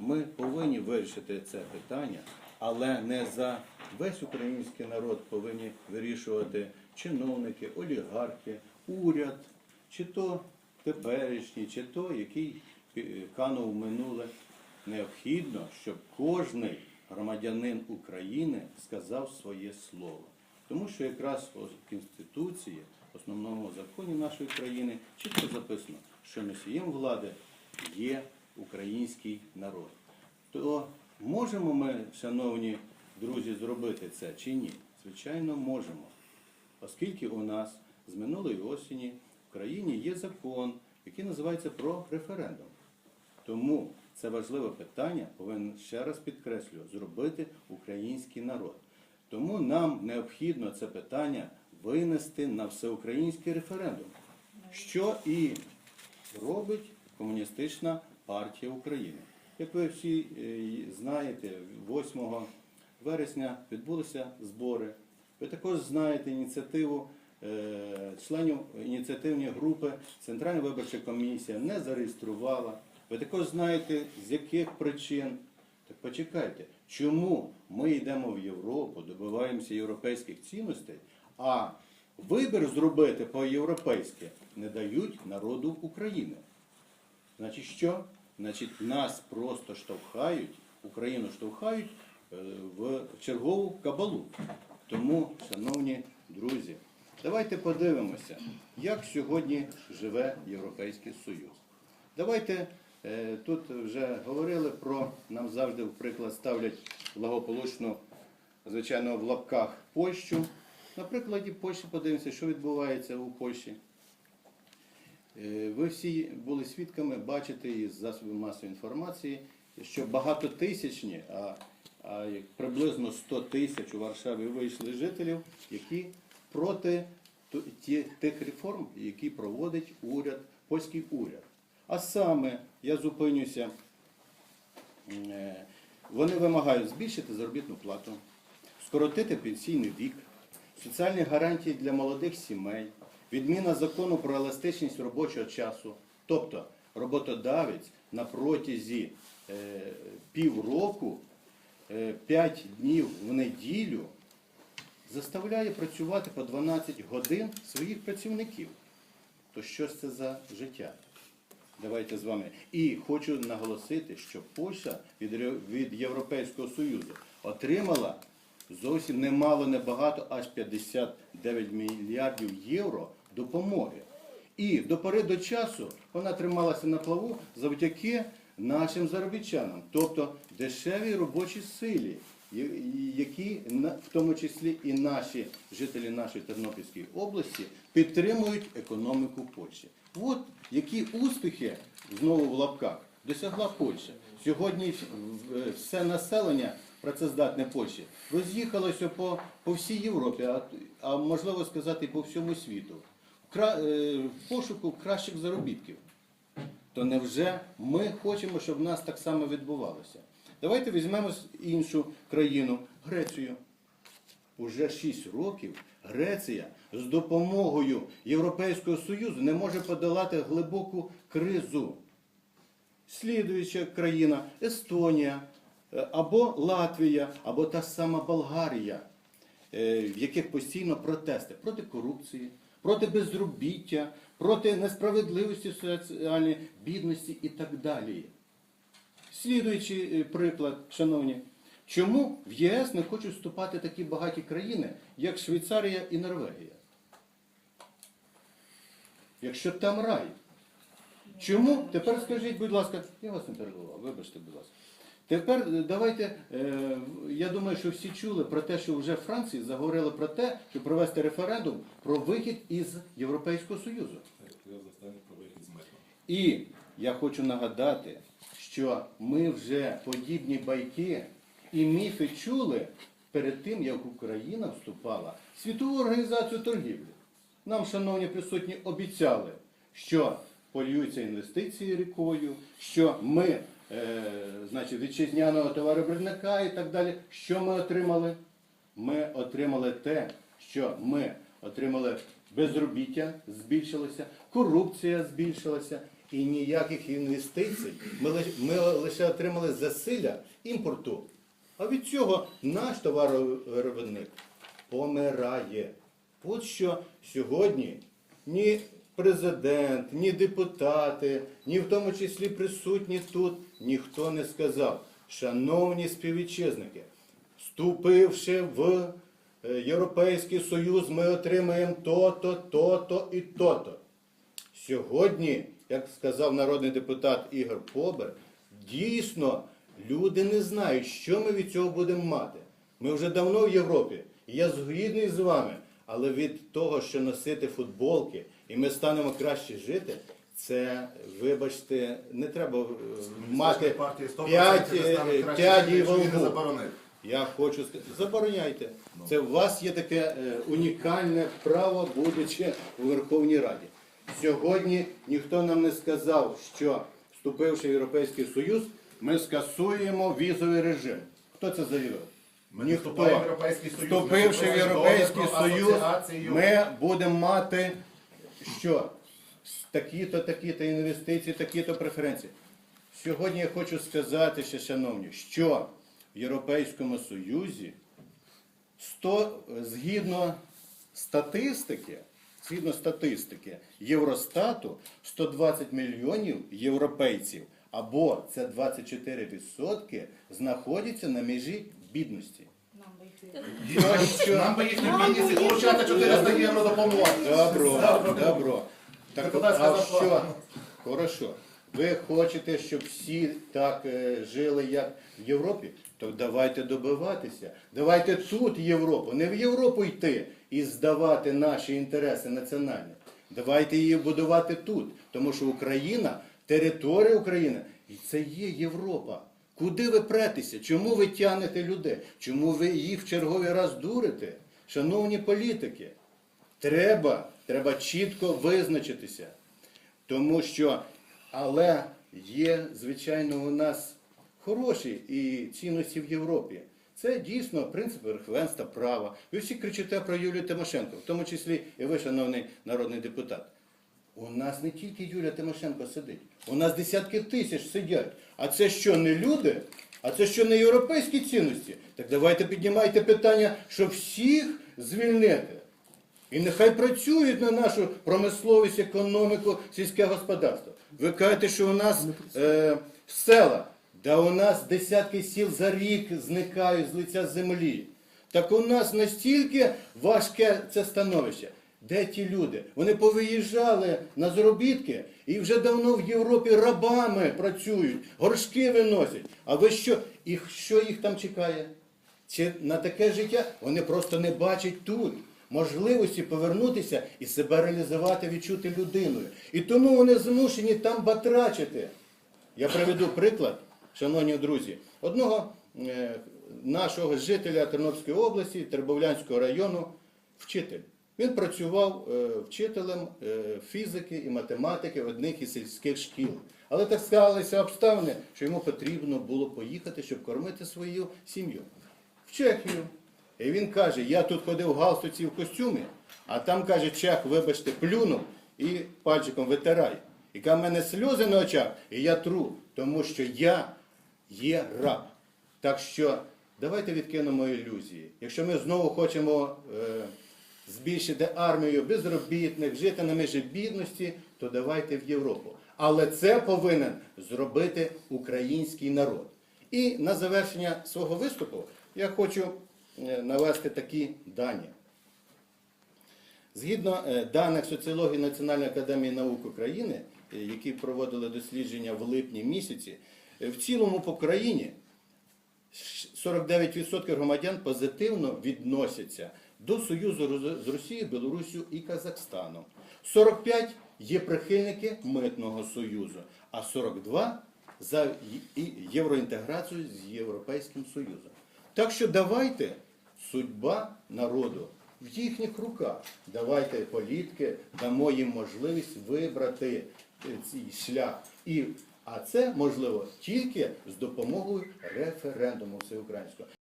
ми повинні вирішити це питання, але не за весь український народ повинні вирішувати чиновники, олігархи, уряд, чи то теперішній, чи то який е, канув минуле. Необхідно, щоб кожний громадянин України сказав своє слово. Тому що якраз у Конституції, в основному законі нашої країни, чітко записано, що носієм влади є український народ. То можемо ми, шановні друзі, зробити це чи ні? Звичайно, можемо. Оскільки у нас з минулої осені в країні є закон, який називається про референдум. Тому це важливе питання повинен ще раз підкреслюю, зробити український народ. Тому нам необхідно це питання винести на всеукраїнський референдум, що і робить Комуністична партія України. Як ви всі е, знаєте, 8 вересня відбулися збори. Ви також знаєте ініціативу е, членів ініціативної групи Центральна виборча комісія не зареєструвала. Ви також знаєте, з яких причин. Так почекайте, чому ми йдемо в Європу, добиваємося європейських цінностей, а вибір зробити по-європейськи не дають народу України. Значить, що? Значить, нас просто штовхають, Україну штовхають е, в чергову кабалу. Тому, шановні друзі, давайте подивимося, як сьогодні живе Європейський Союз. Давайте е, тут вже говорили про нам завжди в приклад ставлять благополучну, звичайно, в лапках Польщу. На прикладі Польщі подивимося, що відбувається у Польщі. Е, Ви всі були свідками, бачите із засобів масової інформації, що багатотисячні, а, а приблизно 100 тисяч у Варшаві вийшли жителів, які проти тих реформ, які проводить уряд, польський уряд. А саме я зупинюся. Е, Вони вимагають збільшити заробітну плату, скоротити пенсійний вік, соціальні гарантії для молодих сімей, відміна закону про еластичність робочого часу. Тобто роботодавець на протязі е, півроку, 5 днів в неділю заставляє працювати по 12 годин своїх працівників. То що ж це за життя? Давайте з вами. І хочу наголосити, що Польща від, від Європейського Союзу отримала зовсім немало, небагато, аж 59 мільярдів євро допомоги. І до пори до часу вона трималася на плаву завдяки нашим заробітчанам, тобто дешевій робочій силі, які в тому числі і наші жителі нашої Тернопільської області підтримують економіку Польщі. От які успіхи знову в лапках досягла Польща. Сьогодні все населення працездатне Польщі роз'їхалося по, по всій Європі, а, а можливо сказати по всьому світу. Е, пошуку кращих заробітків то невже ми хочемо, щоб в нас так само відбувалося? Давайте візьмемо іншу країну Грецію. Уже 6 років Греція з допомогою Європейського Союзу не може подолати глибоку кризу. Слідуюча країна Естонія, е, або Латвія, або та сама Болгарія, е, в яких постійно протести проти корупції, проти безробіття, проти несправедливості соціальної бідності і так далі. Слідуючий е, приклад, шановні, чому в ЄС не хочуть вступати такі багаті країни, як Швейцарія і Норвегія? Якщо там рай. Чому? Тепер скажіть, будь ласка, я вас не перебував, вибачте, будь ласка. Тепер е, давайте, е, я думаю, що всі чули про те, що вже в Франції заговорили про те, щоб провести референдум про вихід із Європейського Союзу. І я хочу нагадати, що ми вже подібні байки і міфи чули перед тим, як Україна вступала в Світову організацію торгівлі. Нам, шановні присутні, обіцяли, що полюються інвестиції рікою, що ми, значить, вітчизняного товаровиробника і так далі. Що ми отримали? Ми отримали те, що ми отримали безробіття збільшилося, корупція збільшилася і ніяких інвестицій. Ми, лиш- ми лише отримали засилля імпорту. А від цього наш товаровиробник помирає. От що сьогодні ні президент, ні депутати, ні в тому числі присутні тут, ніхто не сказав, шановні співвітчизники, вступивши в е, Європейський Союз, ми отримаємо то-то, то-то і то-то. Сьогодні, як сказав народний депутат Ігор Побер, дійсно люди не знають, що ми від цього будемо мати. Ми вже давно в Європі, і я згідний з вами, але від того, що носити футболки, і ми станемо краще жити, це, вибачте, не треба е, мати партії 100% п'ять стануть е. Я хочу сказати, забороняйте. Це у вас є таке е, унікальне право, будучи у Верховній Раді. Сьогодні ніхто нам не сказав, що вступивши в Європейський Союз, ми скасуємо візовий режим. Хто це заявив? Ми Союз, Вступивши в Європейський Союз, ми будемо мати що? Такі-то, такі-то інвестиції, такі-то преференції. Сьогодні я хочу сказати ще, шановні, що в Європейському Союзі 100, згідно статистики, згідно статистики Євростату, 120 мільйонів європейців, або це 24% знаходяться на межі бідності. Нам би їхні бідність і получати 400 євро допомоги. Добро, добро. Так, а що? Хорошо. Ви хочете, щоб всі так е, жили, як в Європі? То давайте добиватися. Давайте тут Європу, не в Європу йти і здавати наші інтереси національні. Давайте її будувати тут. Тому що Україна, територія України, і це є Європа. Куди ви претеся? Чому ви тягнете людей? Чому ви їх в черговий раз дурите? Шановні політики, Треба, треба чітко визначитися. Тому що, але є, звичайно, у нас хороші і цінності в Європі. Це дійсно принцип верховенства права. Ви всі кричите про Юлію Тимошенко, в тому числі і ви, шановний народний депутат. У нас не тільки Юлія Тимошенко сидить, у нас десятки тисяч сидять. А це що, не люди? А це що не європейські цінності? Так давайте піднімайте питання, що всіх звільнити. І нехай працюють на нашу промисловість, економіку, сільське господарство. Ви кажете, що у нас е, села, да у нас десятки сіл за рік зникають з лиця землі. Так у нас настільки важке це становище. Де ті люди? Вони повиїжджали на заробітки і вже давно в Європі рабами працюють, горшки виносять. А ви що? І що їх там чекає? Чи на таке життя вони просто не бачать тут можливості повернутися і себе реалізувати, відчути людиною. І тому вони змушені там батрачити. Я приведу приклад, шановні друзі, одного е, нашого жителя Тернопільської області, Тербовлянського району, вчитель. Він працював е, вчителем е, фізики і математики в одних із сільських шкіл. Але так склалися обставини, що йому потрібно було поїхати, щоб кормити свою сім'ю. В Чехію. І він каже, я тут ходив в галстуці в костюмі, а там каже, чех, вибачте, плюнув і пальчиком витирай. І каже, в мене сльози на очах, і я тру, тому що я є раб. Так що давайте відкинемо ілюзії. Якщо ми знову хочемо е, збільшити армію безробітних, жити на межі бідності, то давайте в Європу. Але це повинен зробити український народ. І на завершення свого виступу я хочу е, навести такі дані. Згідно е, даних соціології Національної академії наук України, е, які проводили дослідження в липні місяці, в цілому по країні 49% громадян позитивно відносяться до Союзу з Росією, Білоруссю і Казахстаном. 45 є прихильники митного союзу, а 42 за євроінтеграцію з Європейським Союзом. Так що давайте судьба народу в їхніх руках. Давайте політики дамо їм можливість вибрати е, цей шлях. І, а це можливо тільки з допомогою референдуму всеукраїнського.